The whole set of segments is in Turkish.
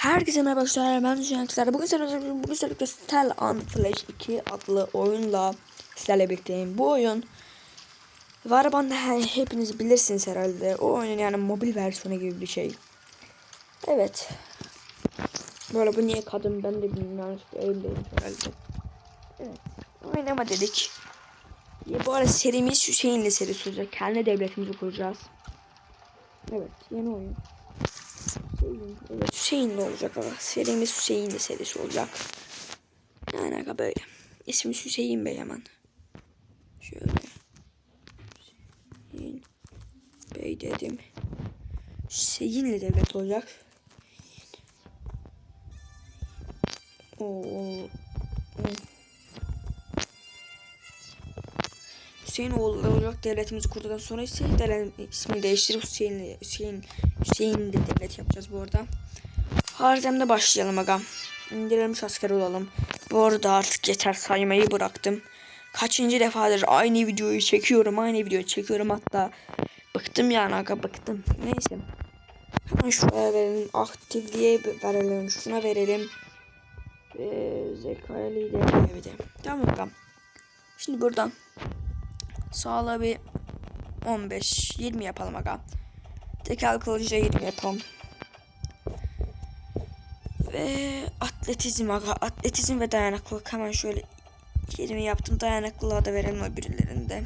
Herkese merhaba arkadaşlar ben Düzenlikler. Bugün sizlerle bugün sizlerle Stel on Flash 2 adlı oyunla sizlerle birlikteyim. Bu oyun Varaban'da he- hepiniz bilirsiniz herhalde. O oyunun yani mobil versiyonu gibi bir şey. Evet. Böyle bu niye kadın ben de bilmiyorum. Elimdeyim herhalde. Evet. Oynama dedik. Ya bu arada serimiz Hüseyin'le serisi olacak. Kendi devletimizi kuracağız. Evet yeni oyun. Hüseyin. Evet Hüseyin'le olacak ama serimiz Hüseyin'le serisi olacak. Yani aga böyle. İsmimiz Hüseyin Bey hemen. Şöyle. Hüseyin Bey dedim. Hüseyin'le devlet olacak. Oo. Hüseyin oğlu olacak devletimizi kurduktan sonra ise devlet ismini değiştirip Hüseyin Hüseyin Hüseyin de devlet yapacağız bu arada. Harzem'de başlayalım aga. İndirilmiş asker olalım. Bu arada artık yeter saymayı bıraktım. Kaçıncı defadır aynı videoyu çekiyorum aynı videoyu çekiyorum hatta bıktım yani aga bıktım. Neyse. Hemen şuraya verelim aktifliğe verelim şuna verelim. Ee, zekaya de. Tamam aga. Şimdi buradan Sağla bir 15 20 yapalım aga. Tekel kılıcı 20 yapalım. Ve atletizm aga. Atletizm ve dayanıklılık hemen şöyle 20 yaptım. Dayanıklılığa da verelim öbürlerinde.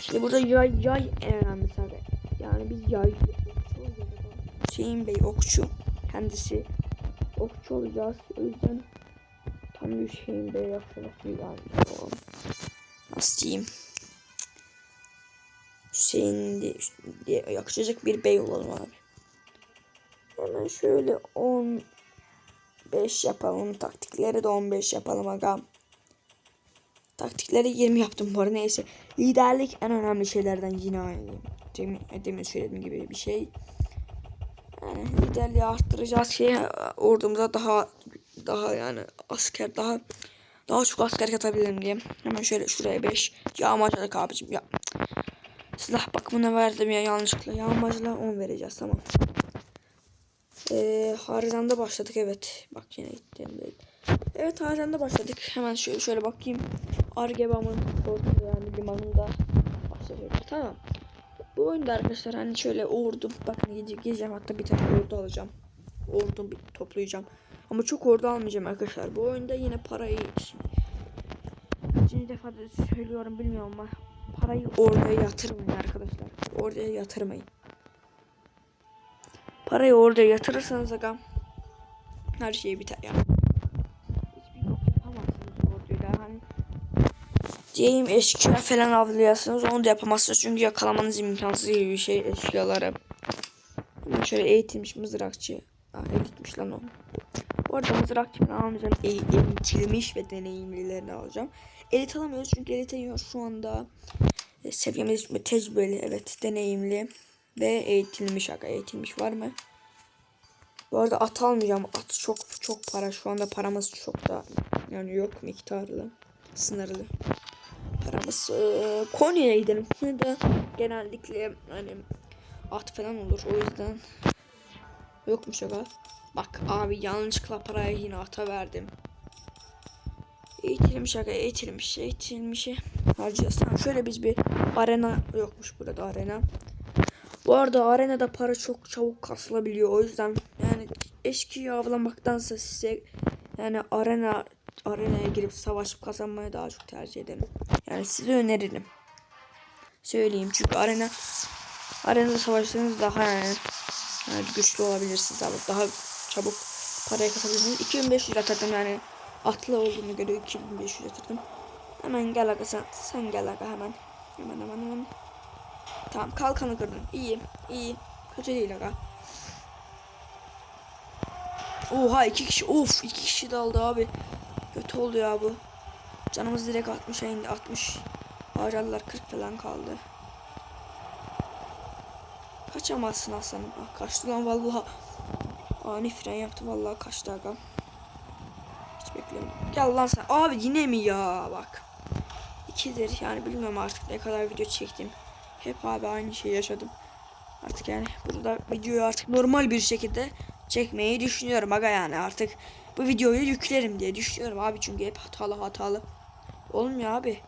Şimdi burada yay yay en önemlisi aga. Yani biz yay Hüseyin Bey okçu. Kendisi okçu olacağız. O yüzden tam bir Hüseyin Bey yapacağız. Yani nasıl diyeyim? Hüseyin diye yakışacak bir bey olalım abi. Hemen şöyle 15 yapalım. Taktikleri de 15 yapalım aga. Taktikleri 20 yaptım bu arada neyse. Liderlik en önemli şeylerden yine aynı. Demin, demin söylediğim gibi bir şey. Yani liderliği arttıracağız şey ordumuza daha daha yani asker daha daha çok asker katabilirim diye. Hemen şöyle şuraya 5 yağmacılık abicim ya. Silah bakımına verdim ya yanlışlıkla. Yağmacılığa 10 vereceğiz tamam. Ee, Harizan'da başladık evet. Bak yine gittim. Evet Harizan'da başladık. Hemen şöyle şöyle bakayım. Argebam'ın ortada yani limanında başladık. Tamam. Bu oyunda arkadaşlar hani şöyle ordu bakın gece geleceğim hatta bir tane ordu alacağım. Ordu bir toplayacağım. Ama çok ordu almayacağım arkadaşlar. Bu oyunda yine parayı kaçıncı defa da söylüyorum bilmiyorum ama parayı oraya yatırmayın arkadaşlar. Oraya yatırmayın. Parayı oraya yatırırsanız aga her şey biter yani. Hiçbir yok yapamazsınız orduyla hani diyeyim eşkıya falan avlayasınız onu da yapamazsınız çünkü yakalamanız imkansız gibi bir şey eşkıyaları. Şöyle eğitilmiş mızrakçı. Aa, eğitilmiş lan o. Bu arada mızrakçı falan almayacağım. Eğitilmiş ve deneyimlilerini alacağım. Elit alamıyoruz çünkü elit şu anda e, seviyemiz tecrübeli evet deneyimli ve eğitilmiş aga eğitilmiş var mı? Bu arada at almayacağım. At çok çok para. Şu anda paramız çok da yani yok miktarlı. Sınırlı. Paramız e, Konya'ya gidelim. Konya'da genellikle hani at falan olur. O yüzden yokmuş aga. Bak abi yanlışlıkla parayı yine ata verdim. Eğitilmiş aga eğitilmiş eğitilmişi harcayacağız. Tamam şöyle biz bir arena yokmuş burada arena. Bu arada arenada para çok çabuk kasılabiliyor. O yüzden yani eşkıya avlamaktansa size yani arena arenaya girip savaşıp kazanmayı daha çok tercih ederim. Yani size öneririm. Söyleyeyim çünkü arena arenada savaştığınız daha yani, yani güçlü olabilirsiniz abi. Daha çabuk parayı kasabilirsiniz. 2500 yatırdım yani atlı olduğunu göre 2500 yatırdım. Hemen gel aga sen, sen gel aga hemen. Hemen hemen hemen. Tamam kalkanı kırdın. İyi iyi. Kötü değil aga. Oha iki kişi of iki kişi daldı abi. Kötü oldu ya bu. Canımız direkt 60'a indi 60. Harcadılar 40 falan kaldı. Kaçamazsın aslanım. Ah, kaçtı lan vallahi. Ani fren yaptı vallahi kaçtı aga. Hiç beklemiyorum. Gel lan sen. Abi yine mi ya bak. İkidir yani bilmiyorum artık ne kadar video çektim. Hep abi aynı şeyi yaşadım. Artık yani burada videoyu artık normal bir şekilde çekmeyi düşünüyorum aga yani artık bu videoyu yüklerim diye düşünüyorum abi çünkü hep hatalı hatalı. Olmuyor abi.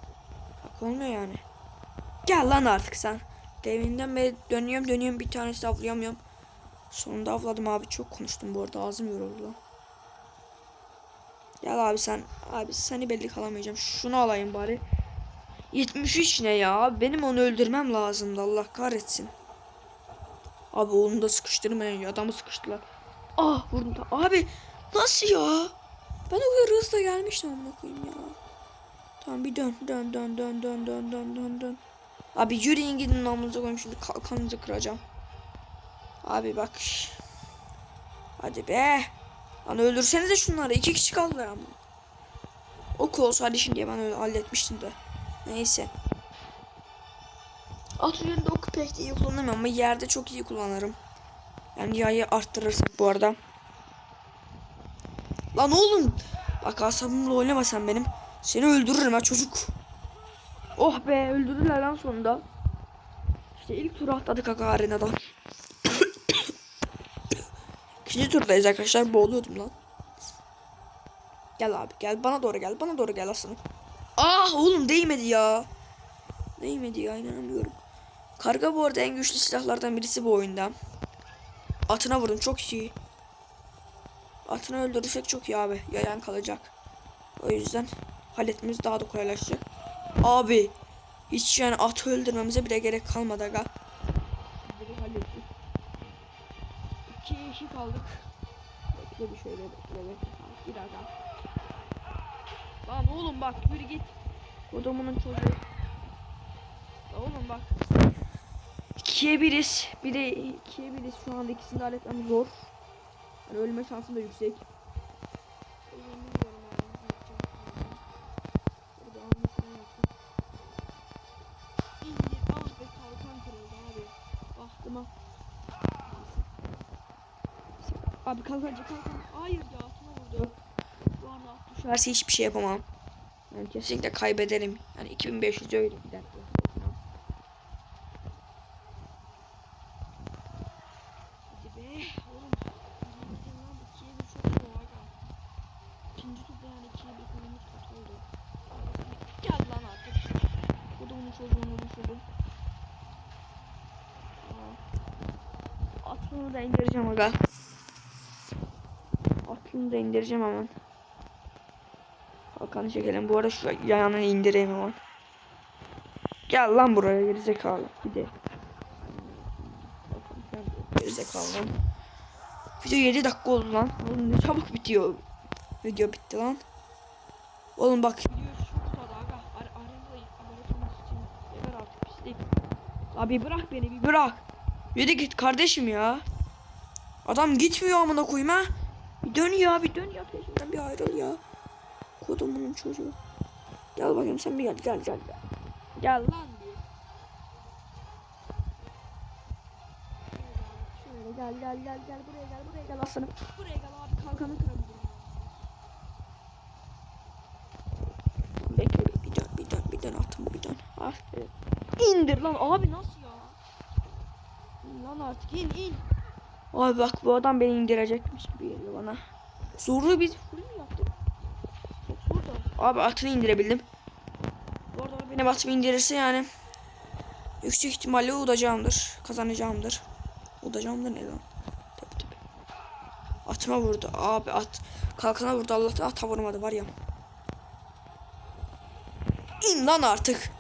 Bak olmuyor yani. Gel lan artık sen. Deminden beri dönüyorum dönüyorum bir tanesi avlayamıyorum. Sonunda avladım abi çok konuştum bu arada ağzım yoruldu lan. Gel abi sen. Abi seni belli kalamayacağım. Şunu alayım bari. 73 ne ya? Benim onu öldürmem lazımdı. Allah kahretsin. Abi onu da sıkıştırmayın ya. Adamı sıkıştılar. Ah vurdum da. Abi nasıl ya? Ben o kadar hızla gelmiştim amına koyayım ya. Tamam bir dön dön dön dön dön dön dön dön. Abi yürüyün gidin namunuza koyayım şimdi kalkanınızı kıracağım. Abi bak. Hadi be. Lan öldürsenize şunları. iki kişi kaldılar ama. Ok olsaydı şimdiye ben öyle halletmiştim de. Neyse. At üzerinde oku pek de iyi kullanamıyorum ama yerde çok iyi kullanırım. Yani yayı arttırırsak bu arada. Lan oğlum. Bak asabımla oynama sen benim. Seni öldürürüm ha çocuk. Oh be öldürdüler lan sonunda. İşte ilk tur atladık aga arenadan. İkinci turdayız arkadaşlar. Boğuluyordum lan. Gel abi gel. Bana doğru gel. Bana doğru gel aslanım. Ah oğlum değmedi ya. Değmedi ya inanamıyorum. Karga bu arada en güçlü silahlardan birisi bu oyunda. Atına vurdum çok iyi. Atını öldürürsek çok iyi abi. Yayan kalacak. O yüzden halletmemiz daha da kolaylaşacak. Abi hiç yani atı öldürmemize bile gerek kalmadı aga. 2 kişi kaldık. Bekle bir şöyle bekle bekle. Bir adam. Lan oğlum bak yürü git. Kodumunun çocuğu. La oğlum bak. 2'ye 1'iz. Bir de 2'ye 1'iz. Şu anda ikisini de halletmem zor. Yani ölme şansım da yüksek. abi kalk önce kalk. Hayır ya atıma vurdu. Bu arada at düşerse şey hiçbir şey yapamam. Yani kesinlikle kaybederim. Yani 2500 öyle gider. Bunu da indireceğim aga. Aklını da indireceğim hemen. Hakan'ı çekelim. Bu arada şu yanını indireyim hemen. Gel lan buraya gerizekalı. Bir de. Gerizekalı lan. Video 7 dakika oldu lan. Oğlum ne çabuk bitiyor. Video bitti lan. Oğlum bak. Abi bırak beni bir bırak. Yürü git kardeşim ya. Adam gitmiyor amına koyayım ha. Bir dön ya bir dön ya peşinden bir ayrıl ya. Kodumunun çocuğu. Gel bakayım sen bir gel gel gel. Gel, gel lan bir. Şöyle gel gel gel gel buraya gel buraya gel aslanım. Buraya gel abi kalkanı kırabilirim. Bekle bir, dön bir dön bir dön atım bir dön. Ah, evet. İndir lan abi nasıl ya? Lan artık in in. Abi bak bu adam beni indirecekmiş gibi geliyor bana. Zorlu biz full mü yaptık? Çok zor da. Abi atını indirebildim. Bu arada o benim atımı indirirse yani yüksek ihtimalle udacağımdır. Kazanacağımdır. Udacağımdır ne lan? Tabii tabii. Atıma vurdu. Abi at. Kalkana vurdu Allah'tan ata vurmadı var ya. İn lan artık.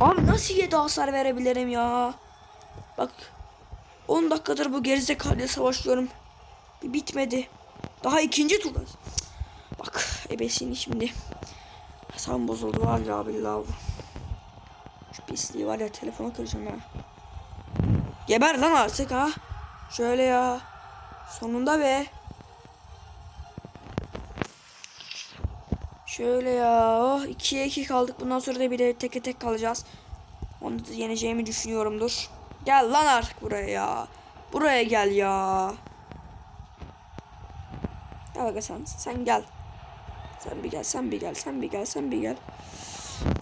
Abi nasıl 7 hasar verebilirim ya? Bak 10 dakikadır bu gerizekalıyla savaşıyorum. Bir bitmedi. Daha ikinci turda. Bak ebesini şimdi. Hesabım bozuldu var ya billahi. Şu pisliği var ya telefona kıracağım ha. Geber lan artık ha. Şöyle ya. Sonunda be. Şöyle ya. Oh 2'ye 2 kaldık. Bundan sonra da bir de teke tek kalacağız. Onu da yeneceğimi düşünüyorumdur. Gel lan artık buraya ya. Buraya gel ya. Gel aga sen. Sen gel. Sen bir gel, sen bir gel, sen bir gel, sen bir gel.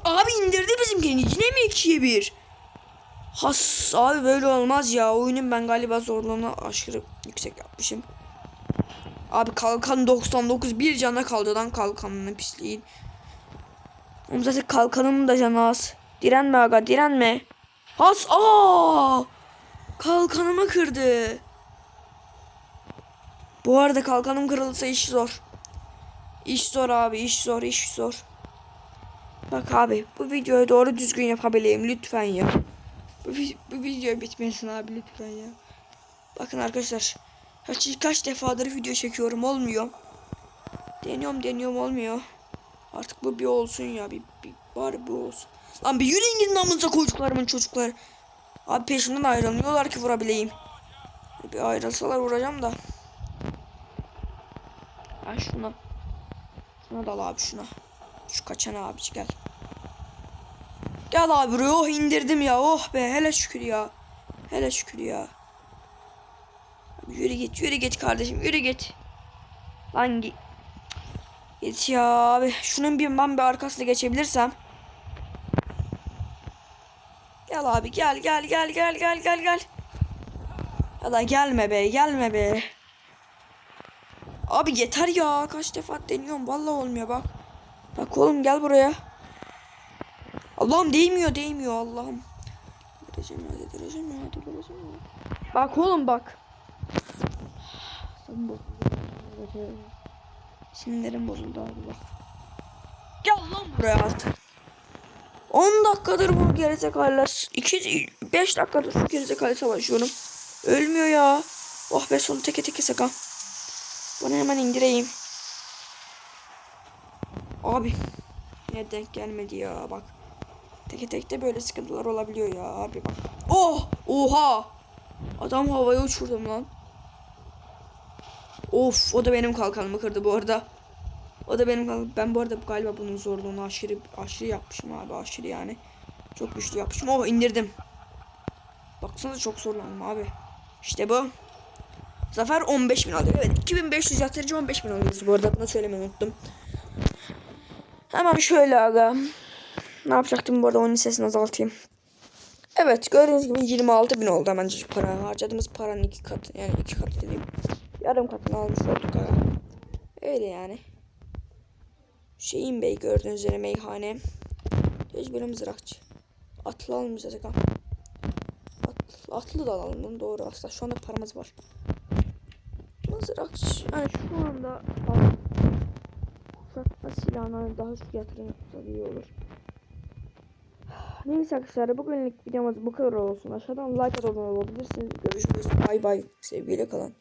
Abi indirdi bizimkini. Yine mi ikiye bir? Has abi böyle olmaz ya. Oyunun ben galiba zorluğunu aşırı yüksek yapmışım. Abi kalkan 99 bir cana kaldı lan kalkanının pisliğin. Oğlum zaten kalkanımın da canı az. Direnme aga direnme. Has aa! Kalkanımı kırdı. Bu arada kalkanım kırılırsa iş zor. İş zor abi iş zor iş zor. Bak abi bu videoyu doğru düzgün yapabileyim lütfen ya. Bu, bu video bitmesin abi lütfen ya. Bakın arkadaşlar. Kaç, kaç defadır video çekiyorum olmuyor. Deniyorum deniyorum olmuyor. Artık bu bir olsun ya. Bir, bir bari bu olsun. Lan bir yürüyün gidin amınıza çocuklarımın çocuklar. Abi peşimden ayrılmıyorlar ki vurabileyim. Bir ayrılsalar vuracağım da. Ha şuna. Şuna dal abi şuna. Şu kaçan abici gel. Gel abi buraya oh indirdim ya oh be hele şükür ya. Hele şükür ya. Abi yürü git yürü git kardeşim yürü git. Lan git. Git ya abi. Şunun bir ben bir arkasına geçebilirsem. Gel abi gel gel gel gel gel gel gel. Ya da gelme be gelme be. Abi yeter ya. Kaç defa deniyorum. Vallahi olmuyor bak. Bak oğlum gel buraya. Allah'ım değmiyor değmiyor Allah'ım. Delireceğim ya delireceğim ya delireceğim ya. Bak oğlum bak. Sinirlerim bozuldu abi bak. Gel lan buraya artık. 10 dakikadır bu gerizekalılar. 2 5 dakikadır şu gerizekalı savaşıyorum. Ölmüyor ya. Oh be sonu teke teke saka. Bunu hemen indireyim. Abi. Ne denk gelmedi ya bak. Teke tekte böyle sıkıntılar olabiliyor ya abi bak. Oh! Oha! Adam havaya uçurdum lan. Of o da benim kalkanımı kırdı bu arada. O da benim. Ben bu arada galiba bunun zorluğunu aşırı aşırı yapmışım abi aşırı yani. Çok güçlü yapmışım. Oh indirdim. Baksanıza çok zorlandım abi. İşte bu. Zafer 15 bin alıyor. Evet 2500 yatırıcı 15 bin alıyoruz bu arada. Bunu söylemeyi unuttum. Hemen şöyle aga. Ne yapacaktım bu arada onun sesini azaltayım. Evet gördüğünüz gibi 26 bin oldu hemen para. Harcadığımız paranın iki katı yani iki katı dediğim. Yarım katını almış olduk aga. Öyle yani. Şeyin Bey gördüğünüz üzere meyhane. Tecrübeli mızrakçı. Atlı almayacağız aga. Atlı, atlı da alalım bunu doğru aslında. Şu anda paramız var. Mızrakçı yani şu anda kuşatma silahına daha çok yatırım yapsa iyi olur. Neyse arkadaşlar bugünlük videomuz bu kadar olsun. Aşağıdan like abone olabilirsiniz. Görüşürüz. Bay bay. Sevgiyle kalın.